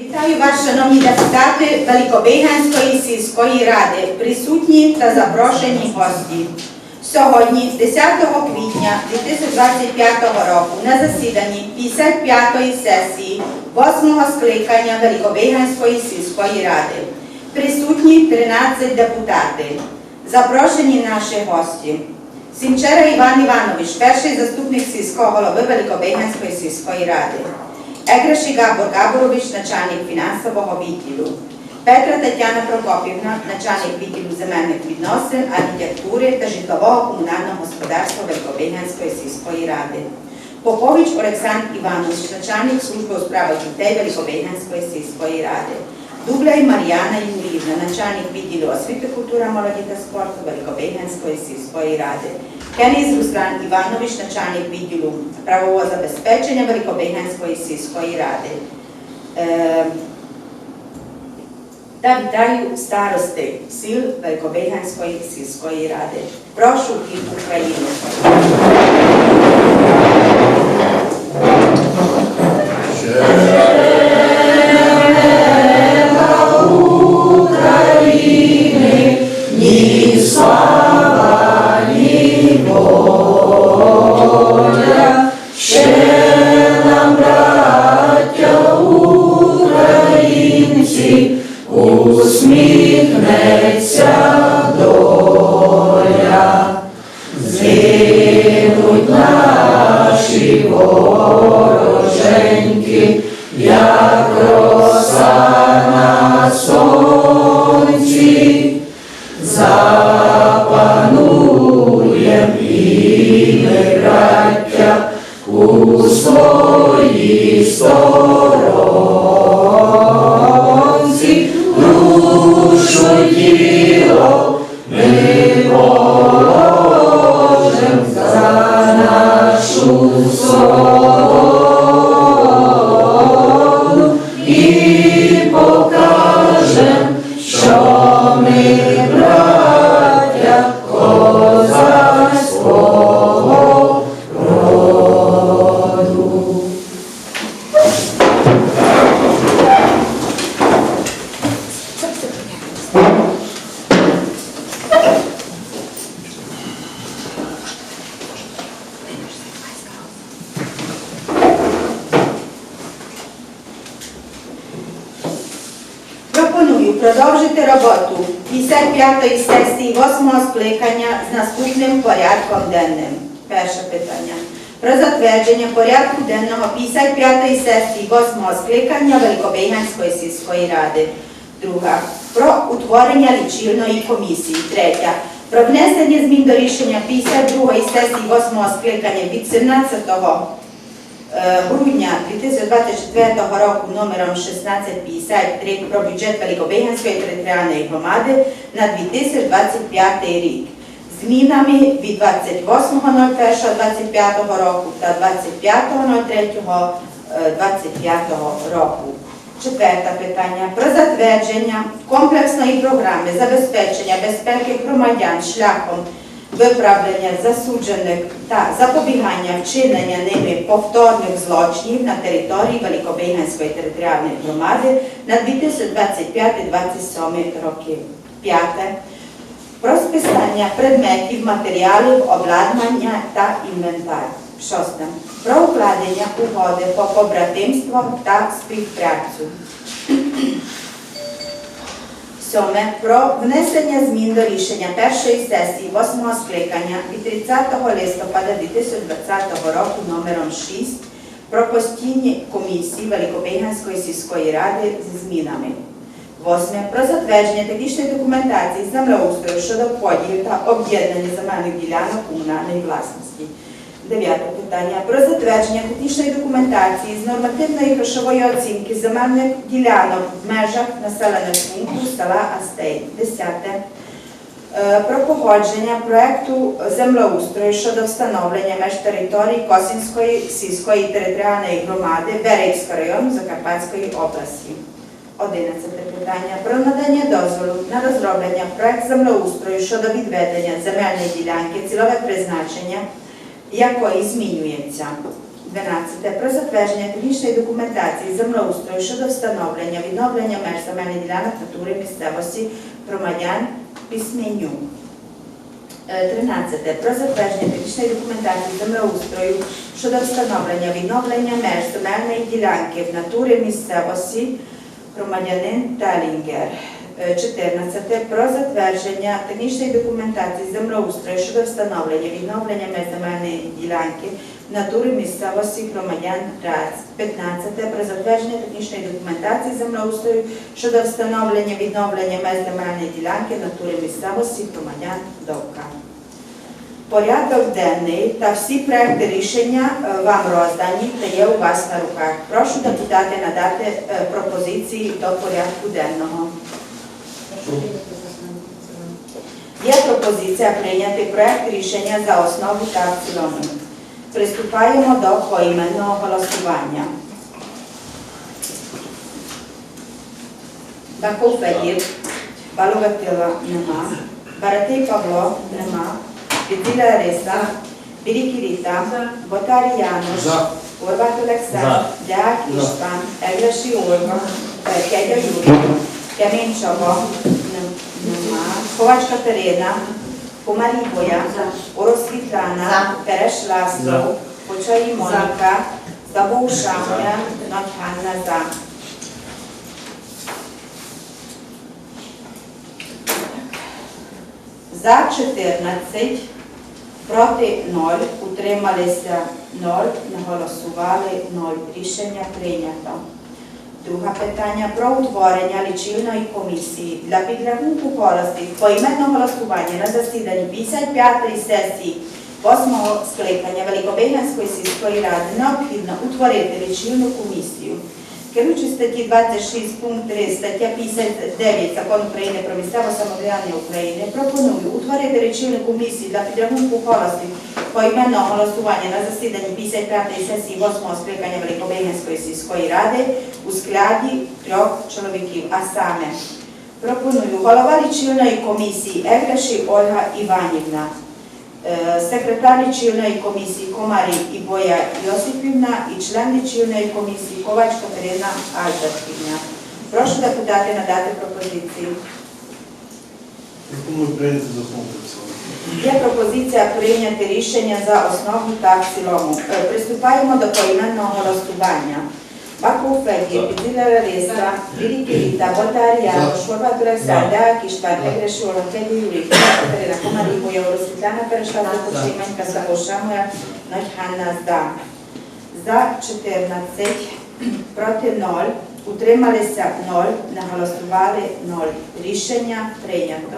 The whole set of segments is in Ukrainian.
Вітаю вас, шановні депутати Великобиганської сільської ради, присутні та запрошені гості. Сьогодні, 10 квітня 2025 року, на засіданні 55-ї сесії 8-го скликання Великобиганської сільської ради присутні 13 депутатів. Запрошені наші гості. Сімчера Іван Іванович, перший заступник сільського голови Великобиганської сільської ради. Еграші Габор Габорович, начальник фінансового відділу. Петра Тетяна Прокопівна, начальник відділу земельних відносин, архітектури та житлового комунального господарства Великобиганської сільської ради. Попович Олександр Іванович, начальник служби у справах дітей Великобиганської сільської ради. Дубляй Мар'яна Юріївна, начальник відділу освіти, культура, молоді та спорту Великобиганської сільської ради. Кеніс Руслан Іванович, начальник відділу правового забезпечення Великобиганської сільської ради. Та вітаю старости сіл Великобиганської сільської ради. Прошу від своїй Пропоную продовжити роботу 55-ї сесії 8-го скликання з наступним порядком денним. Перше питання. Про затвердження порядку денного 55-ї сесії 8-го скликання Великобиганської сільської ради. Друга. Про утворення лічильної комісії. Третя. Про внесення змін до рішення 52-ї сесії 8-го скликання від 17 Е, грудня 2024 року номером 1653 про бюджет Великобиганської територіальної громади на 2025 рік. Змінами від 28.01.25 року та 25.03.25 року. Четверте питання про затвердження комплексної програми забезпечення безпеки громадян шляхом виправлення засуджених та запобігання вчинення ними повторних злочинів на території Великобиганської територіальної громади на 2025-2027 роки. П'яте. Про списання предметів, матеріалів, обладнання та інвентар. Шосте. Про укладення угоди по побратимству та співпрацю. Сьоме про внесення змін до рішення першої сесії 8-го скликання від 30 листопада 2020 року номером 6 про постійні комісії Великобиганської сільської ради з змінами. Восьме про затвердження технічної документації землеустрою щодо поділів та об'єднання земельних ділянок комунальної власності. Дев'яте питання про затвердження технічної документації з нормативної грошової оцінки земельних ділянок в межах населених пункту села Астей. Десяте. Е, Про погодження проекту землеустрою щодо встановлення меж території Косинської сільської територіальної громади Берегського району Закарпатської області. Одинадцяте питання про надання дозволу на розроблення проект землеустрою щодо відведення земельної ділянки цільове призначення якої змінюється. 12. Про затвердження технічної документації землеустрою щодо встановлення відновлення меж земельних ділянок натури місцевості громадян Письменю. Е, 13. Про затвердження технічної документації землеустрою щодо встановлення відновлення меж земельної ділянки в натурі місцевості громадянин Талінгер. Е, 14. Про затвердження технічної документації землеустрою щодо встановлення відновлення земельної ділянки в натурі місцевості громадян РАЦ. 15. Про затвердження технічної документації землеустрою щодо встановлення відновлення земельної ділянки в натурі місцевості громадян Довка. Порядок денний та всі проекти рішення е, вам роздані та є у вас на руках. Прошу депутати надати е, пропозиції до порядку денного. Є пропозиція прийняти проект рішення за основу та в цілому. Приступаємо до поіменного голосування. Баков Федір, Балогатила нема, Баратей Павло нема, Піділя Лариса, Бірік Іріта, Ботар Януш. Орват Олександр, Деак За. Іштван, Еглеші Ольга, Федя Юрій, Камінчого, нема, Ковач Катерина, Комарій Боя, Орос Світлана, Переш Ласло, Почаї Моніка, Забув Шамля, Ночь За. За 14, проти 0, утрималися 0, не голосували 0. Рішення прийнято. Друге питання про утворення лічильної комісії для підрахунку користей поіменного голосування на засіданні 55-ї сесії 8-го скликання Великобиганської сільської ради необхідно утворити лічильну комісію. Керуючи статті 26 пункт 3, стаття 59 Закону України про місцеве самоврядування України, пропоную утворити лічильну комісію для підрахунку голосів поіменного голосування на засіданні 55-ї сесії 8-го скликання Великобегянської сільської ради у складі трьох чоловіків, а саме пропоную голова лічильної комісії Ергаші Ольга Іванівна, секретар лічильної комісії Комарі Ібоя Йосипівна і член лічильної комісії Ковач Катерина Альбертівна. Прошу депутати надати пропозиції. Є пропозиція прийняти рішення за основу та в цілому. Е, Приступаємо до поіменного голосування. Баков Федір, Підзіля Лариса, Білі Киріта, Ботар Ярош, Хорват Олександр, Кіштван, Егреш Олег, Федір Юрій, Катерина Комарій, Боєва, Світлана Перешла, Почейменка, Савоша, моя Ночь Ганна Зда. За 14, проти 0, утрималися 0, не голосували 0. Рішення прийнято.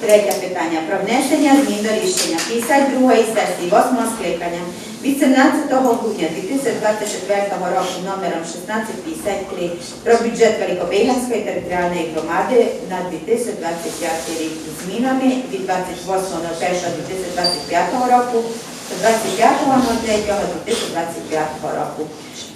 Третє питання про внесення змін до рішення 52-ї сесії 8-го скликання від 17 грудня 2024 року номером 1653 про бюджет Великобеганської територіальної громади на 2025 рік з змінами від 28.01.2025 року до 25.03.2025 року.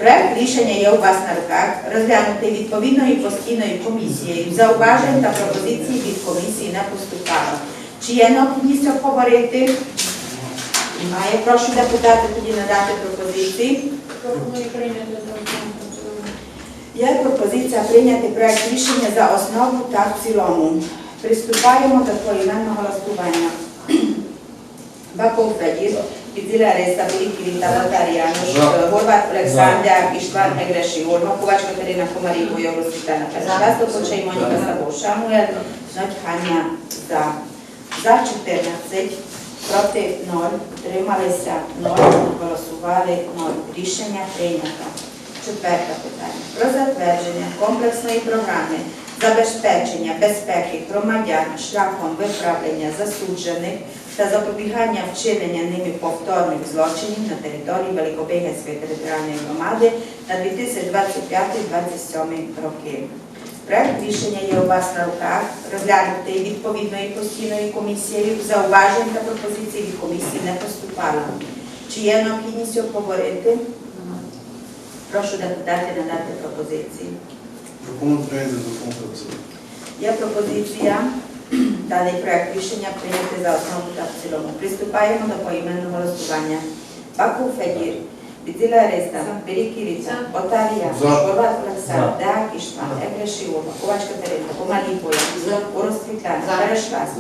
Проект рішення є у вас на руках, розглянутий відповідною постійною комісією. Зауважень та пропозицій від комісії не поступало. Чи є необхідність обговорити? Немає. Прошу депутати тоді надати пропозиції. Є пропозиція прийняти проект рішення за основу та в цілому. Приступаємо до поіменного голосування. Баков Федір, Підзіля Реса, Великий Віта, Януш, За. Горват Олександр, Іштван Егреші, Ольга Ковач, Катерина Комарій, Бойова Світлана Першасло, Почай Моніка Сабо, Шамуел, Ночь Ханя, за. За 14, проти 0, утрималися 0, голосували 0. Рішення прийнято. Четверте питання. Про затвердження комплексної програми забезпечення безпеки громадян шляхом виправлення засуджених та запобігання вчинення ними повторних злочинів на території Великобегянської територіальної громади на 2025-2027 роки. Проект рішення є у вас на руках, розглянутий відповідною постійною комісією. Зауважень та пропозицій від комісії не поступало. Чи є необхідність обговорити? Прошу депутати надати пропозиції. Пропоную прийняти за основу та. Є пропозиція даний проект рішення прийняти за основу та в цілому. Приступаємо до поіменного голосування. Баков Федір, Бідзіла Реста, Берікіріця, Отарія. Горват Олександр. Деак Іштван, Егрешіова, Ковач Катерина, Комаліпоя, Урос Світлана,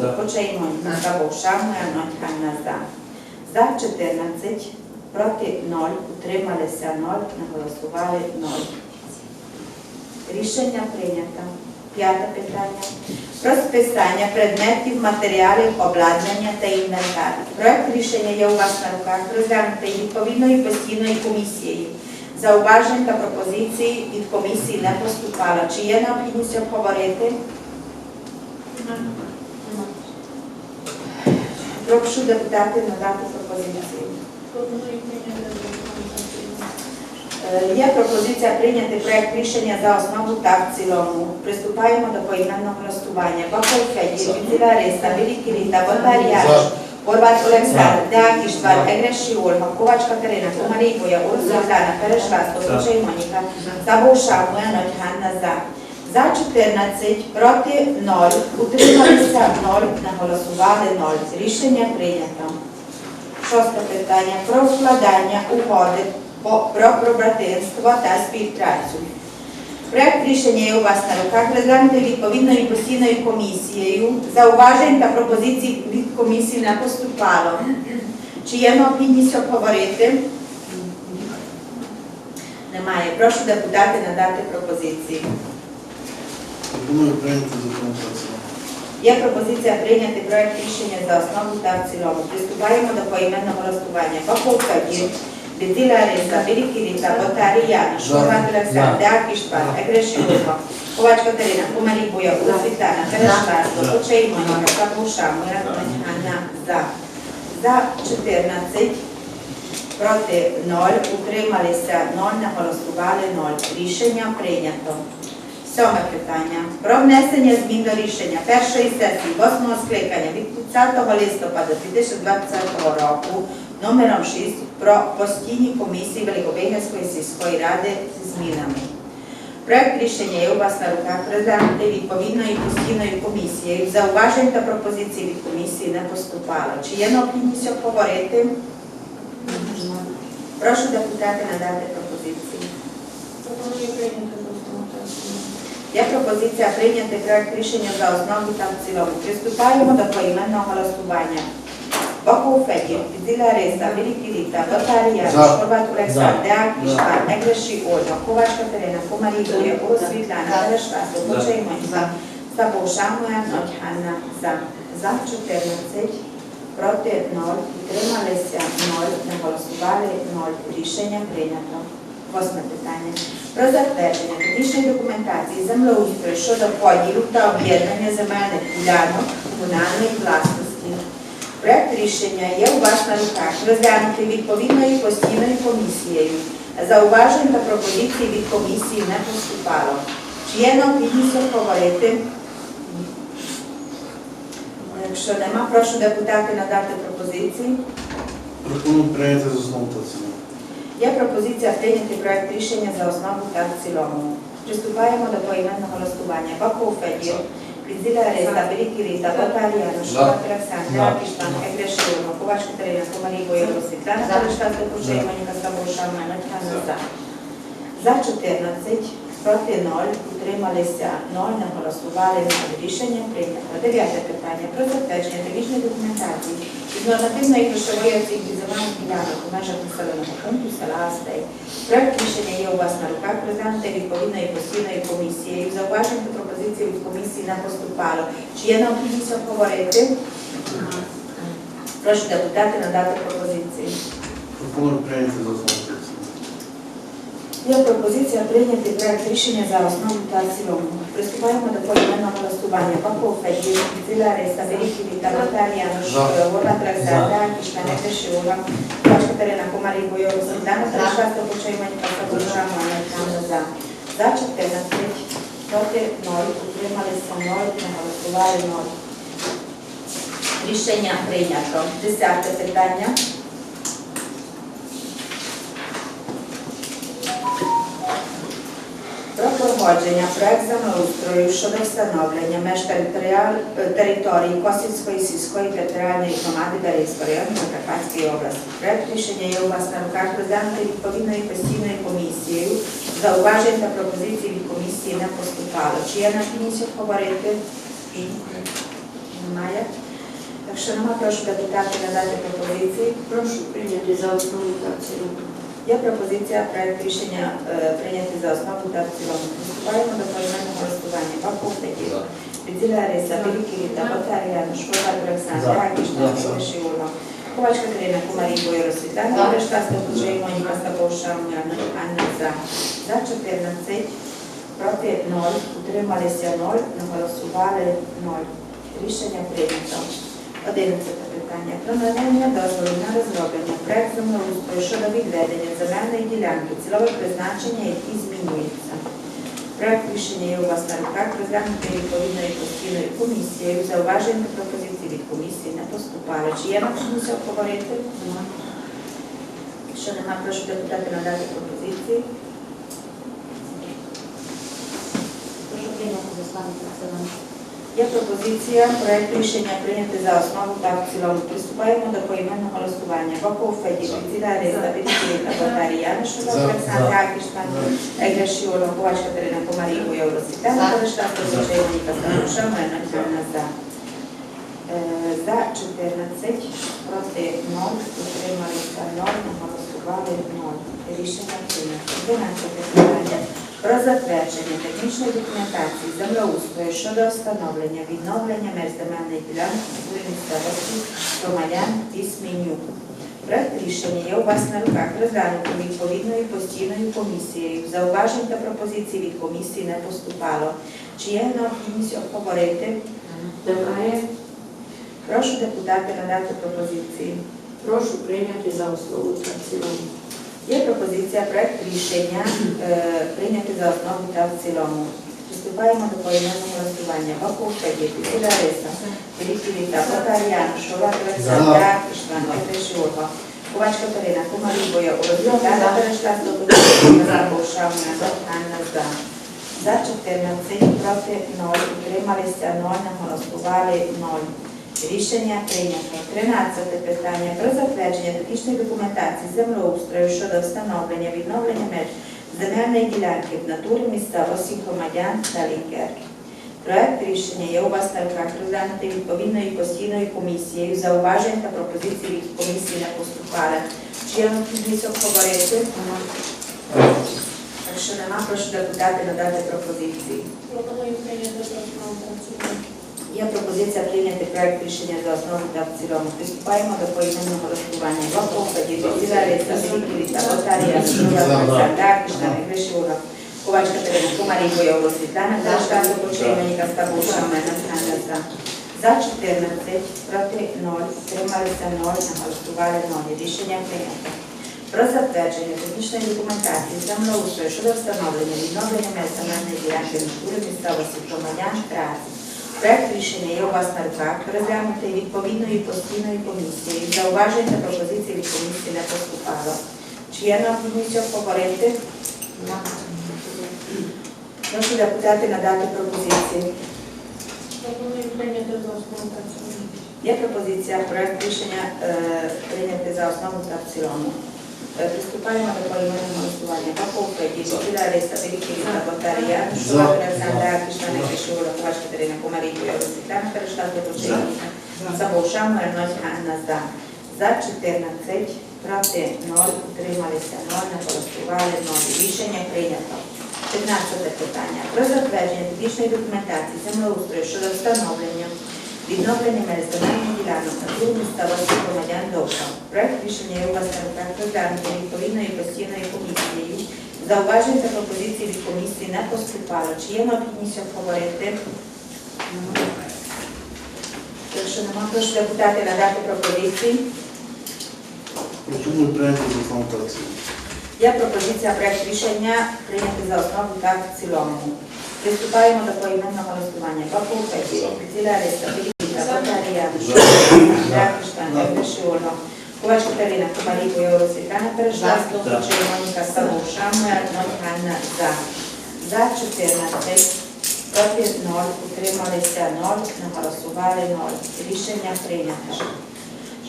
За. Почеймон, За. Ставов, Шамоя, Нотханна, За. За 14, проти 0, утрималися 0, не голосували 0. Рішення прийнято. П'яте питання. Про списання предметів, матеріалів, обладнання та інвентар. Проект рішення є у вас на руках, розглянутий відповідною постійною комісією. Зауважень та пропозицій від комісії не поступало. Чи є необхідність обговорити? Прошу депутатів надати пропозиції. Пропоную прийняти за основу та в цілому. Е, Є пропозиція прийняти проект рішення за основу та в цілому. Приступаємо до поіменного голосування. Баков Федір, Вітіла Риса, Великий Ріта, Бондар Ярош, Олександр, Деак Іштван, Егреші Ольга, Ковач Катерина, Комарій Боя, Урус Світлана, Перешлас, Толочей Моніка, Забуша, Мояноч, Ганна За. За 14, проти 0, утрималися 0, не голосували 0. Рішення прийнято. Шосте питання про вкладання угоди про пробратинство та співпрацю. Проект рішення є у вас на руках, розглянути відповідною постійною комісією. Зауважень та пропозицій від комісії не поступало. Чи є необхідність обговорити? Немає. Прошу депутати надати пропозиції. Пропоную прийняти за основу та в цілому. Є пропозиція прийняти проект рішення за основу та в цілому. Приступаємо до поіменного голосування. Баков Фадір, Беділа Риса, Білікіріта, Ботарія, Шурмат Олександр, Деак Іштван, Егрешілова, Ковач Катерина, Кумарі Буя, Світлана, Перешласло, Почей Моніка, Капуша, Мирона Ганна, За. За 14, проти 0, утрималися 0, не голосували 0. Рішення прийнято. Сьоме питання. Про внесення змін до рішення першої сесії восьмого скликання від 30 листопада 2020 року номером 6 про постійні комісії Великобегівської сільської ради зі змінами. Проект рішення є у вас на руках розглянути відповідною постійною комісією. Зауважень та пропозицій від комісії не поступало. Чи є необхідність обговорити? Прошу депутати надати пропозиції. Є пропозиція прийняти проект рішення за основу та в цілому. Приступаємо до поіменного голосування. Великий Ріта, Батарія, За. Шорват Олександр, За. Деак За. Іштван, Егреші Ольга, Ковач Катерина, Комарій Юрія, Урос Світлана, Перешласо, Почей Моніка, Сабо Шамоя, Ноть Ганна, За. За 14, проти 0, утрималися 0, не голосували 0. Рішення прийнято. Восьме питання. Про затвердження технічної документації землеустрою щодо поділу та об'єднання земельних ділянок комунальної власності. Проект рішення є у вас на руках, розглянути відповідною постійною комісією. Зауважень та пропозицій від комісії не поступало. Чи є необхідність обговорити? Якщо нема, прошу депутати надати пропозиції. Пропоную прийняти за основу та цілому. Є пропозиція прийняти проект рішення за основу та в цілому. Приступаємо до поіменного голосування. Баков Федір, Підзіля Риса, Великий Ріта, Батаріяна, Шула Олександр, За. Кіштан, Егрешилова, Ковач Катерина, Комарій Боєва, Світлана, Залишка, Степучей, Моніка Сабуша, Манатяна, За. За 14, проти 0, утрималися 0, не голосували 0. Рішення прийнято. Дев'яте питання. Про затвердження технічної документації із нормативної грошової оцінки земельних ділянок у межах населеного пункту села Астей. Проект рішення є у вас на руках, розглянути відповідною постійною комісією. Зауважень та пропозицій від комісії не поступало. Чи є необхідність обговорити? Прошу депутати надати пропозиції. Пропоную прийняти за основу. Є пропозиція прийняти проект рішення за основу та цілому. Приступаємо до поіменного голосування. Баков Федір, Зіла Риса, Великий Віта, Наталія, Трезада, Кішкане Тешіова, Паш Катерина Комарій Бойов, Світлана Перешаста, Почаймані, Пасабуша, Манна, За. За 14, проти 0, утрималися 0, не голосували 0. Рішення прийнято. Десяте питання. Погодження проект землеустрою щодо встановлення меж території Косівської сільської територіальної громади Березького району Закарпатської області. Проект рішення є у вас на руках розглянути відповідною постійною комісією. Зауважень та пропозицій від комісії не поступало. Чи є на комісію говорити? Немає. Якщо немає, прошу депутатів надати пропозиції. Прошу прийняти за основу та в цілому. Є пропозиція проект рішення е, прийняти за основу та в цілому. Приступаємо до поіменного голосування. Баков Тетів, Підзіля Лариса, Біліківіта, Батарія, Шкода Олександр. Ракішна, За. Шиула, Ковач Катерина, Кумарій, Бою Росвітлана, За. Решта Стопучей, Моніка Стаповша, Мирна, Анна За. За 14, проти 0, утрималися 0, не голосували 0. Рішення прийнято. 11 питання. Про надання дозволу на розроблення проект землеустрою щодо відведення земельної ділянки, цільове призначення, які змінюються. Проект рішення є у вас на руках, розглянутий відповідною постійною комісією. Зауважень та пропозицій від комісії не поступало. Чи є на комісію говорити? Якщо нема, прошу депутати надати пропозиції. Прошу прийняти за в цілому. Є пропозиція, проект рішення прийняти за основу та в цілому. Приступаємо до поіменного голосування. Баков Феді, Підзіля Риста, Підкіліта, Батарія, Янишова. Олександр Акіштан, Егрешіола, Ковач Катерина Комарій, Євросвітана, За. Решта, Стозочей, Моніка Стануша, Мена Кіана за. Е, За 14, проти 0, утрималися 0, не голосували 0. Рішення прийнято. 12 питання. Про затвердження технічної документації землеустрою щодо встановлення відновлення меж земельної ділянки у місцевості громадян Тісменюк. Проект рішення є у вас на руках розглянути відповідною постійною комісією. Зауважень та пропозицій від комісії не поступало. Чи є необхідність обговорити? Немає. Прошу депутати надати пропозиції. Прошу прийняти за основу та цілому. Пропозиція проект рішення е, прийняти за основу та в цілому. Приступаємо до поіменного голосування. Баков Феді, Підсіля Риса, Філіпівіта, Батар'ян, Шовак Олександр, Іштван, Петришова, Ковач Катерина, Кумарій Боя, Олександр, перейшла до Шамна, Анна За. За 14, проти 0, утрималися 0, не голосували 0. Рішення прийнято. 13 питання про затвердження технічної документації землеустрою щодо встановлення відновлення меж земельної ділянки в натурі місцевості громадян та лікер. Проект рішення є у вас на руках розглянути відповідною постійною комісією. Зауважень та пропозицій від комісії не поступали. Чи є необхідність обговорити? Якщо нема, прошу депутати надати пропозиції. Пропоную прийняти Є пропозиція прийняти проект рішення за основу та в цілому. Приступаємо до поіменного голосування. Діділа, Риса, Філіпівіта, Батарія, Шура, Олександр, Кишна, Гришура, Ковач Катерина, Кумарій, Бойова, Світлана, Дашка, Почайменіка, Стабуша, Мена, Ханаса. За 14, проти 0, трималися 0, не 0. Рішення прийнято. Про затвердження технічної документації землеустрою щодо встановлення відновлення земельної ділянки натури місцевості громадян праці. Проект рішення є у вас на руках, розглянути відповідною постійною комісією. Зауважень та пропозицій від комісії не поступало. Чи є необхідність обговорити? Прошу депутати надати пропозиції. Є пропозиція проект рішення е, прийняти за основу та в цілому. Е, Приступаємо до поіменного голосування. Паповка, Діділя, Лариса, Великівіна, Бондарія, Шула, Олександра, Кишна, Кишура, Ковач, Катерина, Кумарій, Бойова, Світлана, Перейшла, Почайніка, Забовша, Мирнось, Анна, За. За 14, проти 0, утрималися 0, не голосували 0. Рішення прийнято. 15 питання. Про затвердження технічної документації землеустрою щодо встановлення відновлення мережі ділянок на другу місцевості громадян Довга. Проект рішення є у вас на руках розглянути відповідною постійною комісією. Зауважень та пропозицій від комісії не поступало. Чи є необхідність обговорити? Якщо нема, прошу депутати надати пропозиції. Пропоную прийняти за основу та в цілому. Є пропозиція проект рішення прийняти за основу та в цілому. Приступаємо до поіменного голосування. Феді, Ціля Риста, За. За 14, проти 0, утрималися 0, не голосували 0. Рішення прийнято.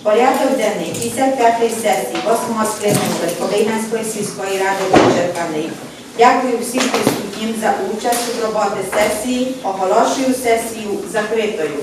Порядок денний 55-ї сесії 8 скликання Великобейганської сільської ради вичерпаний. Дякую всім присутнім за участь у роботі сесії. Оголошую сесію закритою.